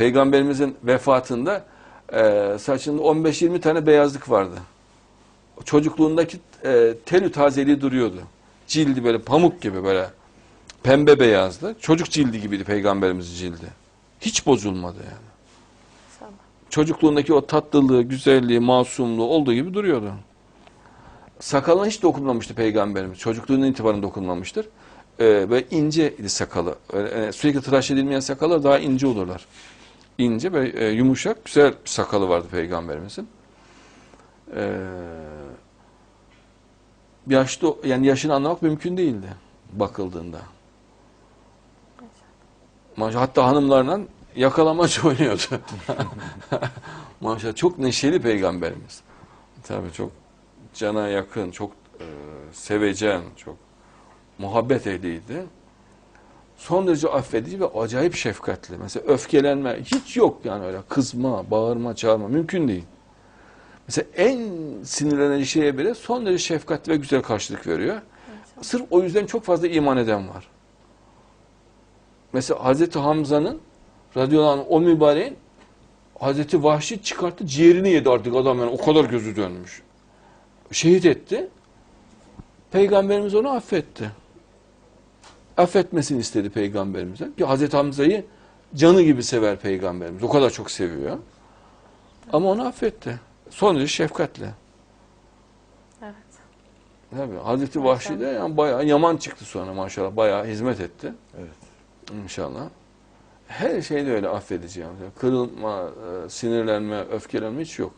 Peygamberimizin vefatında e, saçında 15-20 tane beyazlık vardı. Çocukluğundaki e, telü tazeliği duruyordu. Cildi böyle pamuk gibi böyle pembe beyazdı. Çocuk cildi gibiydi peygamberimizin cildi. Hiç bozulmadı yani. Tamam. Çocukluğundaki o tatlılığı, güzelliği, masumluğu olduğu gibi duruyordu. Sakalına hiç dokunmamıştı peygamberimiz. Çocukluğundan itibaren dokunmamıştır. Ee, ve ince idi sakalı. Öyle, e, sürekli tıraş edilmeyen sakallar daha ince olurlar. İnce ve e, yumuşak, güzel bir sakalı vardı peygamberimizin. Ee, yaşlı, yani yaşını anlamak mümkün değildi bakıldığında. Maşallah hatta hanımlarla yakalamaç oynuyordu. Maşallah çok neşeli peygamberimiz. Tabii çok cana yakın, çok e, sevecen, çok muhabbet ehliydi. Son derece affedici ve acayip şefkatli. Mesela öfkelenme hiç yok yani öyle kızma, bağırma, çağırma mümkün değil. Mesela en sinirlenen şeye bile son derece şefkatli ve güzel karşılık veriyor. Sırf o yüzden çok fazla iman eden var. Mesela Hazreti Hamza'nın radıyallahu anh, o mübareğin Hazreti Vahşi çıkarttı ciğerini yedi artık adam yani o kadar gözü dönmüş. Şehit etti. Peygamberimiz onu affetti. Affetmesini istedi peygamberimize. Ki Hazreti Hamza'yı canı gibi sever peygamberimiz. O kadar çok seviyor. Ama onu affetti. Son derece şefkatle. Evet. Tabii. Hazreti Vahşi de yani bayağı yaman çıktı sonra maşallah. Bayağı hizmet etti. Evet. İnşallah. Her şeyde öyle affedici yani. Kırılma, e, sinirlenme, öfkelenme hiç yok.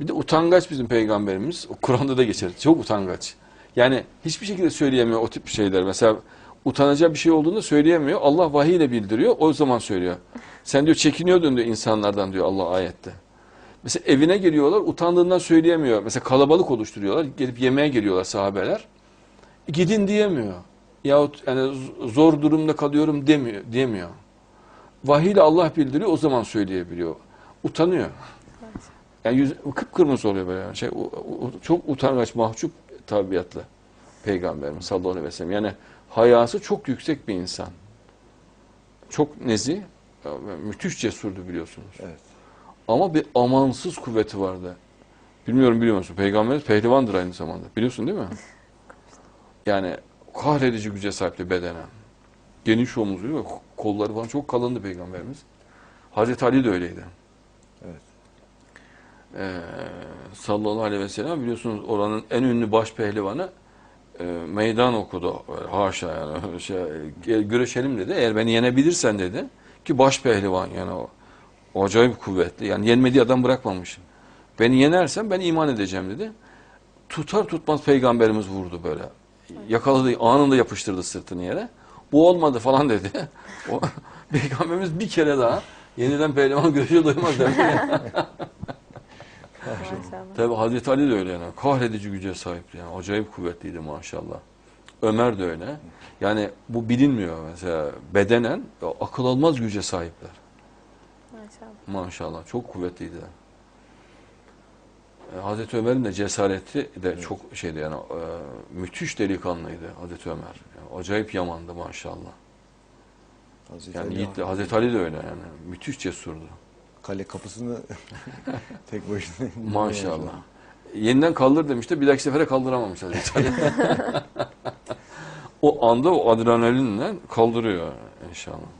Bir de utangaç bizim peygamberimiz. O Kur'an'da da geçer. Çok utangaç. Yani hiçbir şekilde söyleyemiyor o tip şeyler. Mesela utanacağı bir şey olduğunda söyleyemiyor. Allah vahiy ile bildiriyor. O zaman söylüyor. Sen diyor çekiniyordun diyor insanlardan diyor Allah ayette. Mesela evine geliyorlar utandığından söyleyemiyor. Mesela kalabalık oluşturuyorlar. Gelip yemeğe geliyorlar sahabeler. Gidin diyemiyor. Yahut yani zor durumda kalıyorum demiyor, diyemiyor. Vahiy ile Allah bildiriyor o zaman söyleyebiliyor. Utanıyor. Yani yüz, kıpkırmızı oluyor böyle. Şey, çok utangaç, mahcup tabiatlı peygamberimiz sallallahu aleyhi ve sellem. Yani hayası çok yüksek bir insan. Çok nezih, e, müthiş cesurdu biliyorsunuz. Evet. Ama bir amansız kuvveti vardı. Bilmiyorum biliyor musun? Peygamberimiz pehlivandır aynı zamanda. Biliyorsun değil mi? Yani kahredici güce sahipti bedenen. Geniş omuzlu ve kolları falan çok kalındı peygamberimiz. Hazreti Ali de öyleydi. Evet. Ee, sallallahu aleyhi ve sellem biliyorsunuz oranın en ünlü baş pehlivanı e, meydan okudu. Haşa yani şey, gel güreşelim dedi. Eğer beni yenebilirsen dedi ki baş pehlivan yani o, acayip kuvvetli. Yani yenmediği adam bırakmamış. Beni yenersen ben iman edeceğim dedi. Tutar tutmaz peygamberimiz vurdu böyle. Yakaladı anında yapıştırdı sırtını yere. Bu olmadı falan dedi. O, peygamberimiz bir kere daha yeniden pehlivan güreşe doymaz dedi. Tabi Hazreti Ali de öyle yani. Kahredici güce sahipti yani. Acayip kuvvetliydi maşallah. Ömer de öyle. Yani bu bilinmiyor mesela. Bedenen akıl almaz güce sahipler. Maşallah. Maşallah. Çok kuvvetliydiler. E, Hazreti Ömer'in de cesareti de çok şeydi yani. e, müthiş delikanlıydı Hazreti Ömer. Yani acayip yamandı maşallah. Hazreti Yani Ali Hazreti Ali de öyle yani. Müthiş cesurdu. Kale kapısını tek başına Maşallah. Yeniden kaldır demişti. Bir dahaki sefere kaldıramamış Hazreti Ali. o anda o adrenalinle kaldırıyor inşallah.